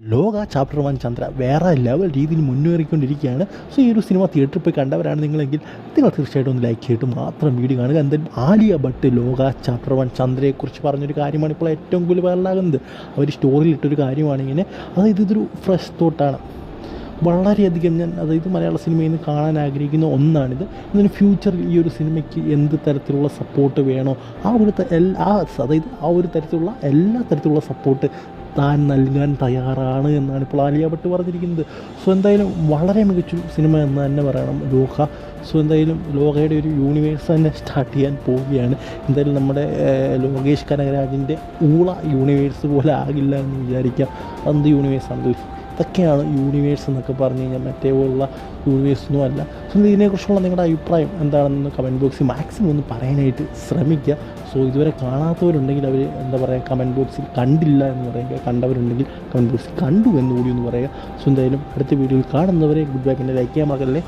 ലോക chapter one Chandra വേറെ level രീതിയിൽ മുന്നേറിക്കൊണ്ടിരിക്കുകയാണ്. സോ ഈ ഒരു സിനിമ തിയേറ്ററിൽ പോയി കണ്ടവരാണ് നിങ്ങളെങ്കിൽ നിങ്ങൾ തീർച്ചയായിട്ടും ഒന്ന് ലൈക്ക് ചെയ്തിട്ട് മാത്രം വീഡിയോ കാണുക. എന്തായാലും ആലിയ ഭട്ട് ലോക ചാപ്റ്റർ വൺ ചന്ദ്രയെക്കുറിച്ച് പറഞ്ഞൊരു കാര്യമാണ് ഇപ്പോൾ ഏറ്റവും കൂടുതൽ വൈറലാകുന്നത് അവർ സ്റ്റോറിയിൽ ഇട്ടൊരു കാര്യമാണ് ഇങ്ങനെ. അതായത് ഇതൊരു ഫ്രഷ് തോട്ടാണ് വളരെയധികം ഞാൻ അതായത് മലയാള സിനിമയിൽ നിന്ന് കാണാൻ ആഗ്രഹിക്കുന്ന ഒന്നാണിത്. ഇതിന് ഫ്യൂച്ചറിൽ ഈ ഒരു സിനിമയ്ക്ക് എന്ത് തരത്തിലുള്ള സപ്പോർട്ട് വേണോ? ആ ഒരു ആ അതായത് ആ ഒരു തരത്തിലുള്ള എല്ലാ തരത്തിലുള്ള സപ്പോർട്ട് താൻ നൽകാൻ തയ്യാറാണ് എന്നാണ് ഇപ്പോൾ ആലിയ ഭട്ട് പറഞ്ഞിരിക്കുന്നത്. സോ എന്തായാലും വളരെ മികച്ച സിനിമ എന്ന് തന്നെ പറയണം. ലോക സോ എന്തായാലും ലോകയുടെ ഒരു യൂണിവേഴ്സ് തന്നെ സ്റ്റാർട്ട് ചെയ്യാൻ പോവുകയാണ്. എന്തായാലും നമ്മുടെ ലോകേഷ് കനകരാജിന്റെ ഊള യൂണിവേഴ്സ് പോലെ ആകില്ല എന്ന് വിചാരിക്കാം. എന്ത് യൂണിവേഴ്സാണ് ഇതൊക്കെയാണ് യൂണിവേഴ്സ് എന്നൊക്കെ പറഞ്ഞു കഴിഞ്ഞാൽ മറ്റേ പോലുള്ള യൂണിവേഴ്സൊന്നും അല്ല. സോ ഇതിനെക്കുറിച്ചുള്ള നിങ്ങളുടെ അഭിപ്രായം എന്താണെന്ന് കമന്റ് ബോക്സിൽ മാക്സിമം ഒന്ന് പറയാനായിട്ട് ശ്രമിക്കുക. സോ ഇതുവരെ കാണാത്തവരുണ്ടെങ്കിൽ അവർ എന്താ പറയുക കമന്റ് ബോക്സിൽ കണ്ടില്ല എന്ന് പറയുക. കണ്ടവരുണ്ടെങ്കിൽ കമന്റ് ബോക്സിൽ കണ്ടു എന്ന് കൂടി ഒന്ന് പറയുക. സോ എന്തായാലും അടുത്ത വീഡിയോയിൽ കാണുന്നവരെ ഗുഡ് ബൈ പിന്നെ ലൈക്ക് ചെയ്യാൻ മറക്കല്ലേ.